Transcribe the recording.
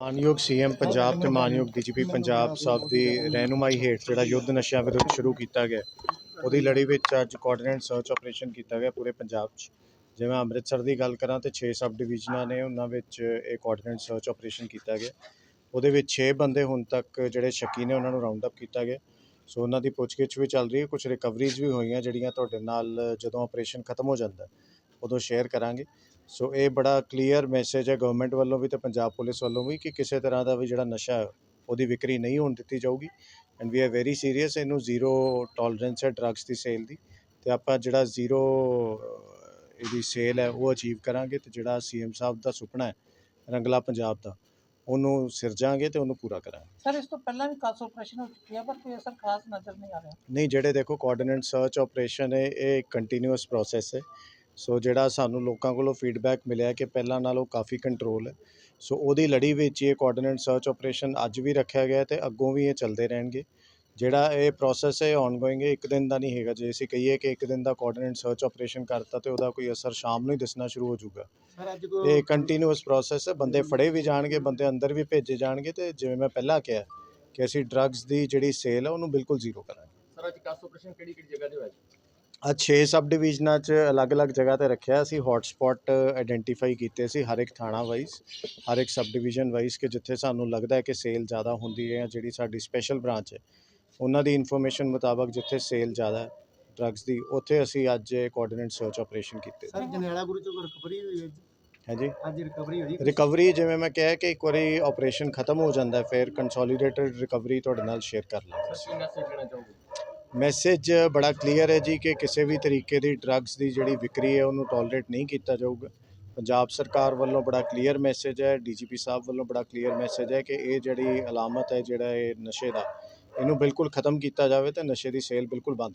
ਮਾਨਯੋਗ ਸੀਐਮ ਪੰਜਾਬ ਤੇ ਮਾਨਯੋਗ ਡੀਜੀਪੀ ਪੰਜਾਬ ਸਾਹਿਬ ਦੀ ਰਹਿਨੁਮਾਈ ਹੇਠ ਜਿਹੜਾ ਯੁੱਧ ਨਸ਼ਿਆਂ ਵਿਰੁੱਧ ਸ਼ੁਰੂ ਕੀਤਾ ਗਿਆ, ਉਹਦੀ ਲੜੀ ਵਿੱਚ ਅੱਜ ਕੋਆਰਡੀਨੇਟ ਸਰਚ ਆਪਰੇਸ਼ਨ ਕੀਤਾ ਗਿਆ ਪੂਰੇ ਪੰਜਾਬ 'ਚ। ਜਿਵੇਂ ਅੰਮ੍ਰਿਤਸਰ ਦੀ ਗੱਲ ਕਰਾਂ ਤੇ 6 ਸਬ ਡਿਵੀਜ਼ਨਾਂ ਨੇ ਉਹਨਾਂ ਵਿੱਚ ਇਹ ਕੋਆਰਡੀਨੇਟ ਸਰਚ ਆਪਰੇਸ਼ਨ ਕੀਤਾ ਗਿਆ। ਉਹਦੇ ਵਿੱਚ 6 ਬੰਦੇ ਹੁਣ ਤੱਕ ਜਿਹੜੇ ਸ਼ੱਕੀ ਨੇ ਉਹਨਾਂ ਨੂੰ ਰਾਉਂਡ ਅਪ ਕੀਤਾ ਗਿਆ। ਸੋ ਉਹਨਾਂ ਦੀ ਪੁੱਛਗਿੱਛ ਵੀ ਚੱਲ ਰਹੀ ਹੈ ਕੁਝ ਰਿਕਵਰੀਜ਼ ਵੀ ਹੋਈਆਂ ਜਿਹੜੀਆਂ ਤੁਹਾਡੇ ਨਾਲ ਜਦੋਂ ਆਪਰੇਸ਼ਨ ਖਤਮ ਹੋ ਜਾਂਦਾ, ਉਦੋਂ ਸ਼ੇਅਰ ਕਰਾਂਗੇ। ਸੋ ਇਹ ਬੜਾ ਕਲੀਅਰ ਮੈਸੇਜ ਹੈ। ਗਵਰਨਮੈਂਟ ਵੱਲੋਂ ਵੀ ਤੇ ਪੰਜਾਬ ਪੁਲਿਸ ਵੱਲੋਂ ਵੀ ਕਿ ਕਿਸੇ ਤਰ੍ਹਾਂ ਦਾ ਵੀ ਜਿਹੜਾ ਨਸ਼ਾ ਹੈ ਉਹਦੀ ਵਿਕਰੀ ਨਹੀਂ ਹੋਣ ਦਿੱਤੀ ਜਾਊਗੀ। And we are very serious ਇਹਨੂੰ ਜ਼ੀਰੋ ਟੋਲਰੈਂਸ ਹੈ ਡਰੱਗਸ ਦੀ ਸੇਲ ਦੀ। ਤੇ ਆਪਾਂ ਜਿਹੜਾ ਜ਼ੀਰੋ ਇਹਦੀ ਸੇਲ ਹੈ ਉਹ ਅਚੀਵ ਕਰਾਂਗੇ ਤੇ ਜਿਹੜਾ ਸੀਐਮ ਸਾਹਿਬ ਦਾ ਸੁਪਨਾ ਹੈ ਰੰਗਲਾ ਪੰਜਾਬ ਦਾ ਉਹਨੂੰ ਸਿਰਜਾਂਗੇ ਤੇ ਉਹਨੂੰ ਪੂਰਾ ਕਰਾਂਗੇ। ਸਰ ਇਸ ਤੋਂ ਪਹਿਲਾਂ ਵੀ ਕਾਸ ਆਪਰੇਸ਼ਨ ਹੋ ਚੁੱਕੀ ਹੈ ਪਰ ਕੋਈ ਅਸਰ ਖਾਸ ਨਜ਼ਰ ਨਹੀਂ ਆ ਰਿਹਾ। ਨਹੀਂ ਜਿਹੜੇ ਦੇਖੋ ਕੋਆਰਡੀਨੇਟ ਸਰਚ ਆਪਰੇਸ਼ਨ ਹੈ ਇਹ ਕੰਟੀਨਿਊਸ ਪ੍ਰੋਸੈਸ ਹੈ। ਸੋ ਜਿਹੜਾ ਸਾਨੂੰ ਲੋਕਾਂ ਕੋਲੋਂ ਫੀਡਬੈਕ ਮਿਲਿਆ ਕਿ ਪਹਿਲਾਂ ਨਾਲੋਂ ਕਾਫੀ ਕੰਟਰੋਲ ਹੈ। ਸੋ ਉਹਦੀ ਲੜੀ ਵਿੱਚ ਇਹ ਕੋਆਰਡੀਨੇਟ ਸਰਚ ਆਪਰੇਸ਼ਨ ਅੱਜ ਵੀ ਰੱਖਿਆ ਗਿਆ ਤੇ ਅੱਗੋਂ ਵੀ ਇਹ ਚੱਲਦੇ ਰਹਿਣਗੇ। ਜਿਹੜਾ ਇਹ ਪ੍ਰੋਸੈਸ ਹੈ ਆਨਗੋਇੰਗ ਹੈ ਇੱਕ ਦਿਨ ਦਾ ਨਹੀਂ ਹੈਗਾ। ਜੇ ਅਸੀਂ ਕਹੀਏ ਕਿ ਇੱਕ ਦਿਨ ਦਾ ਕੋਆਰਡੀਨੇਟ ਸਰਚ ਆਪਰੇਸ਼ਨ ਕਰਤਾ ਤੇ ਉਹਦਾ ਕੋਈ ਅਸਰ ਸ਼ਾਮ ਨੂੰ ਹੀ ਦਿਸਣਾ ਸ਼ੁਰੂ ਹੋ ਜਾਊਗਾ। ਇਹ ਕੰਟੀਨਿਊਸ ਪ੍ਰੋਸੈਸ ਹੈ। ਬੰਦੇ ਫੜੇ ਵੀ ਜਾਣਗੇ ਬੰਦੇ ਅੰਦਰ ਵੀ ਭੇਜੇ ਜਾਣਗੇ ਤੇ ਜਿਵੇਂ ਮੈਂ ਪਹਿਲਾਂ ਕਿਹਾ ਕਿ ਅਸੀਂ ਡਰੱਗਸ ਦੀ ਜਿਹੜੀ ਸੇਲ ਹੈ ਉਹਨੂੰ ਬਿਲਕੁਲ ਜ਼ੀਰੋ ਕਰਾਂਗੇ। ਸਰ ਅੱਜ ਕਾਸ ਆਪਰੇਸ਼ਨ ਕਿਹੜੀ ਕਿਹੜੀ ਜਗ੍ਹਾ ਤੇ ਹੋਇਆ ਅੱਜ 6 ਸਬ ਡਿਵੀਜ਼ਨਾਂ 'ਚ ਅਲੱਗ-ਅਲੱਗ ਜਗ੍ਹਾ ਤੇ ਰੱਖਿਆ ਅਸੀਂ ਹੌਟ ਸਪੌਟ ਆਇਡੈਂਟੀਫਾਈ ਕੀਤੇ ਸੀ ਹਰ ਇੱਕ ਥਾਣਾ ਵਾਈਜ਼ ਹਰ ਇੱਕ ਸਬ ਡਿਵੀਜ਼ਨ ਵਾਈਜ਼ ਕਿ ਜਿੱਥੇ ਸਾਨੂੰ ਲੱਗਦਾ ਹੈ ਕਿ ਸੇਲ ਜ਼ਿਆਦਾ ਹੁੰਦੀ ਹੈ ਜਾਂ ਜਿਹੜੀ ਸਾਡੀ ਸਪੈਸ਼ਲ ਬ੍ਰਾਂਚ ਹੈ ਉਹਨਾਂ ਦੀ ਇਨਫੋਰਮੇਸ਼ਨ ਮੁਤਾਬਕ ਜਿੱਥੇ ਸੇਲ ਜ਼ਿਆਦਾ ਹੈ ਡਰੱਗਸ ਦੀ ਉੱਥੇ ਅਸੀਂ ਅੱਜ ਕੋਆਰਡੀਨੇਟ ਸਰਚ ਆਪਰੇਸ਼ਨ ਕੀਤੇ। ਸਰ ਜਨੇਲਾ ਗੁਰੂ ਚੋਂ ਰਿਕਵਰੀ ਹੋਈ ਹੈ ਜੀ। ਹੈ ਜੀ ਅੱਜ ਰਿਕਵਰੀ ਹੋਈ ਰਿਕਵਰੀ ਜਿਵੇਂ ਮੈਂ ਕਿਹਾ ਕਿ ਇੱਕ ਵਾਰੀ ਆਪਰੇਸ਼ਨ ਖਤਮ ਹੋ ਜਾਂਦਾ ਫਿਰ ਕੰਸੋਲੀਡੇਟਡ ਰਿਕਵਰੀ ਤੁਹਾਡੇ ਨਾਲ ਸ਼ੇਅਰ ਕਰ ਲਾਂਗੇ। ਸਰ ਕੀ ਮੈਸੇਜ ਦੇਣਾ ਚਾਹੋਗੇ? ਮੈਸੇਜ ਬੜਾ ਕਲੀਅਰ ਹੈ ਜੀ ਕਿ ਕਿਸੇ ਵੀ ਤਰੀਕੇ ਦੀ ਡਰੱਗਸ ਦੀ ਜਿਹੜੀ ਵਿਕਰੀ ਹੈ, ਉਹਨੂੰ ਟੋਲਰੇਟ ਨਹੀਂ ਕੀਤਾ ਜਾਊਗਾ। ਪੰਜਾਬ ਸਰਕਾਰ ਵੱਲੋਂ ਬੜਾ ਕਲੀਅਰ ਮੈਸੇਜ ਹੈ ਡੀਜੀਪੀ ਸਾਹਿਬ ਵੱਲੋਂ ਬੜਾ ਕਲੀਅਰ ਮੈਸੇਜ ਹੈ ਕਿ ਇਹ ਜਿਹੜੀ ਅਲਾਮਤ ਹੈ, ਜਿਹੜਾ ਇਹ ਨਸ਼ੇ ਦਾ, ਇਹਨੂੰ ਬਿਲਕੁਲ ਖਤਮ ਕੀਤਾ ਜਾਵੇ ਤੇ ਨਸ਼ੇ ਦੀ ਸੇਲ ਬਿਲਕੁਲ ਬੰਦ ਕੀਤੀ